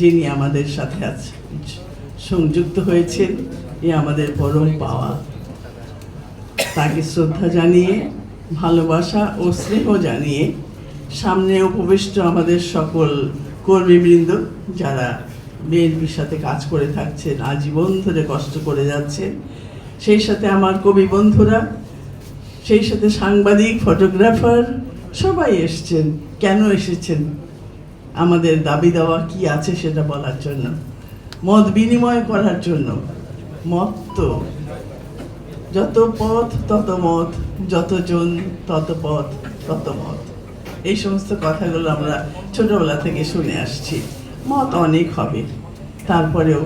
যিনি আমাদের সাথে আছে সংযুক্ত হয়েছেন, এ আমাদের পরম পাওয়া। তাকে শ্রদ্ধা জানিয়ে, ভালোবাসা ও স্নেহ জানিয়ে, সামনে উপবিষ্ট আমাদের সকল কর্মীবৃন্দ, যারা বিএনপির সাথে কাজ করে থাকছেন, আজীবন ধরে কষ্ট করে যাচ্ছেন, সেই সাথে আমার কবি বন্ধুরা, সেই সাথে সাংবাদিক, ফটোগ্রাফার, সবাই এসছেন। কেন এসেছেন? আমাদের দাবি দেওয়া কি আছে সেটা বলার জন্য। মত বিনিময় করার জন্য। মত তো যত পথ, তত মত, যতজন, তত পথ, তত মত। এই সমস্ত কথাগুলো আমরা ছোটবেলা থেকে শুনে আসছি। মত অনেক হবে। তারপরেও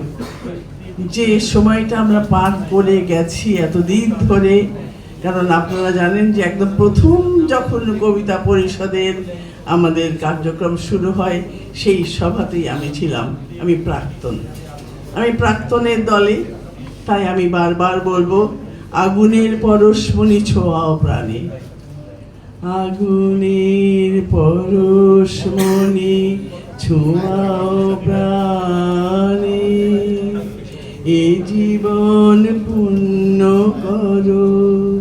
যে সময়টা আমরা পার করে গেছি এতদিন ধরে, কারণ আপনারা জানেন যে একদম প্রথম যখন কবিতা পরিষদের আমাদের কার্যক্রম শুরু হয় সেই সভাতেই আমি ছিলাম। আমি প্রাক্তন। আমি প্রাক্তনের দলে, তাই আমি বারবার বলব, আগুনের পরশমণি ছোঁয়াও প্রাণে। আগুনের পরশমণি ছোঁয়াও প্রাণে। এ জীবন পূর্ণ করো,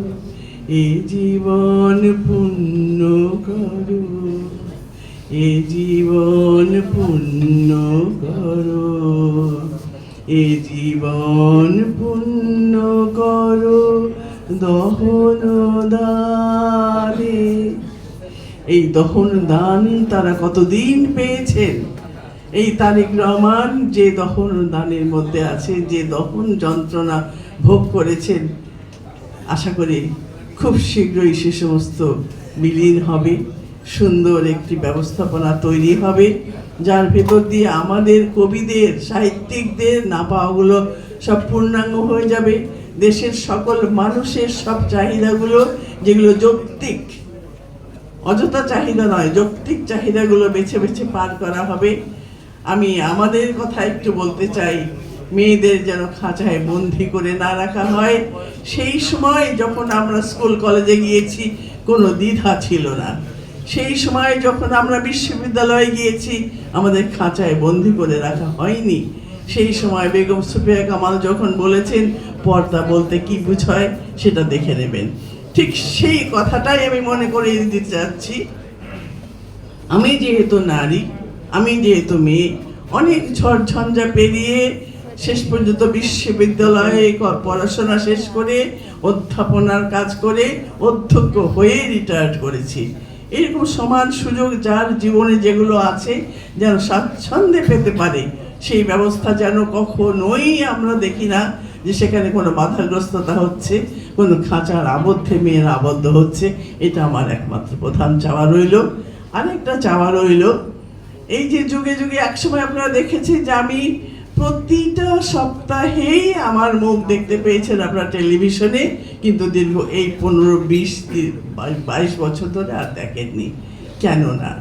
এ জীবন পূর্ণ করো। এ জীবন পূর্ণ করো। এ জীবন পূর্ণ করো, দহন দানে। এই দহন দান তারা কতদিন পেয়েছেন? এই তারিক রহমান, যে দহন দানের মধ্যে আছে, যে দহন যন্ত্রণা ভোগ করেছেন, আশা করি খুব শীঘ্রই সে সমস্ত বিলীন হবে। সুন্দর একটি ব্যবস্থাপনা তৈরি হবে, যার ভেতর দিয়ে আমাদের কবিদের, সাহিত্যিকদের না পাওয়াগুলো সব পূর্ণাঙ্গ হয়ে যাবে। দেশের সকল মানুষের সব চাহিদাগুলো, যেগুলো যৌক্তিক, অযথা চাহিদা নয়, যৌক্তিক চাহিদাগুলো বেছে বেছে পার করা হবে। আমি আমাদের কথা একটু বলতে চাই, মেয়েদের যেন খাঁচায় বন্দি করে না রাখা হয়। সেই সময় যখন আমরা স্কুল, কলেজে গিয়েছি, কোনো দ্বিধা ছিল না। সেই সময় যখন আমরা বিশ্ববিদ্যালয়ে গিয়েছি, আমাদের খাঁচায় বন্দি করে রাখা হয়নি। সেই সময় বেগম সুফিয়া কামাল যখন বলেছেন, পর্দা বলতে কি বুঝায়, সেটা দেখে নেবেন। ঠিক সেই কথাটাই আমি মনে করিয়ে দিতে চাচ্ছি। আমি যেহেতু নারী, আমি যেহেতু মেয়ে, অনেক ঝড় ঝঞ্ঝা পেরিয়ে শেষ পর্যন্ত বিশ্ববিদ্যালয়ে পড়াশোনা শেষ করে, অধ্যাপনার কাজ করে অধ্যক্ষ হয়ে রিটায়ার্ড করেছি। এরকম সমান সুযোগ যার জীবনে যেগুলো আছে, যেন স্বাচ্ছন্দ্যে পেতে পারে, সেই ব্যবস্থা যেন কখনোই আমরা দেখি না যে সেখানে কোনো বাধাগ্রস্ততা হচ্ছে, কোনো খাঁচার আবদ্ধে, মেয়েরা আবদ্ধ হচ্ছে। এটা আমার একমাত্র প্রধান চাওয়া রইল। আরেকটা চাওয়া রইল, এই যে যুগে যুগে একসময় আপনারা দেখেছেন যে আমি প্রতিটা সপ্তাহেই আমার মুখ দেখতে পেয়েছেন আপনারা টেলিভিশনে, কিন্তু দীর্ঘ এই পনেরো, বিশ বাইশ বছর ধরে আর দেখেননি। কেন না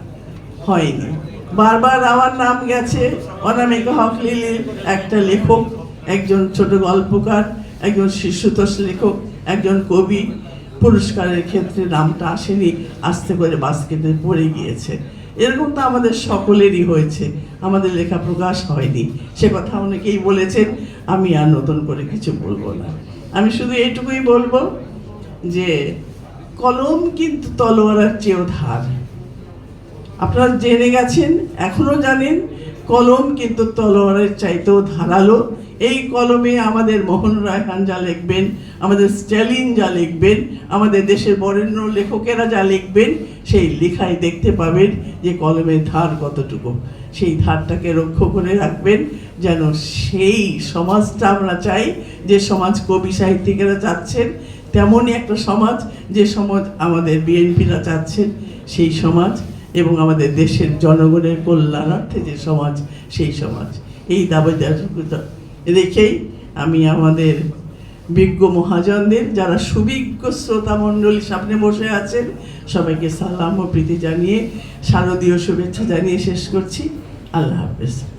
হয়নি। বারবার আমার নাম গেছে, অনামিকা হক লিলির একটা লেখক, একজন ছোট গল্পকার, একজন শিশুতোষ লেখক, একজন কবি। পুরস্কারের ক্ষেত্রে নামটা আসেনি, আস্তে করে বাস্কেটে পড়ে গিয়েছে। এরকম তো আমাদের সকলেরই হয়েছে। আমাদের লেখা প্রকাশ হয়নি। সে কথা অনেকেই বলেছেন, আমি আর নতুন করে কিছু বলব না। আমি শুধু এইটুকুই বলব যে, কলম কিন্তু তলোয়ারের চেয়েও ধার। আপনারা জেনে গেছেন, এখনও জানেন, কলম কিন্তু তলোয়ারের চাইতেও ধারালো। এই কলমে আমাদের মোহন রায়হান যা লিখবেন, আমাদের স্ট্যালিন যা লিখবেন, আমাদের দেশের বরেণ্য লেখকেরা যা লিখবেন, সেই লেখায় দেখতে পাবেন যে কলমের ধার কতটুকু। সেই ধারটাকে রক্ষা করে রাখবেন যেন সেই সমাজটা আমরা চাই, যে সমাজ কবি সাহিত্যিকেরা চাচ্ছেন, তেমনই একটা সমাজ যে সমাজ আমাদের বিএনপিরা চাচ্ছেন, সেই সমাজ এবং আমাদের দেশের জনগণের কল্যাণার্থে যে সমাজ, সেই সমাজ। এই দাবি রেখেই আমি আমাদের বিজ্ঞ মহাজনদের, যারা সুবিজ্ঞ শ্রোতা মণ্ডলীর সামনে বসে আছেন, সবাইকে সালাম ও প্রীতি জানিয়ে, শারদীয় শুভেচ্ছা জানিয়ে শেষ করছি। আল্লাহ হাফেজ।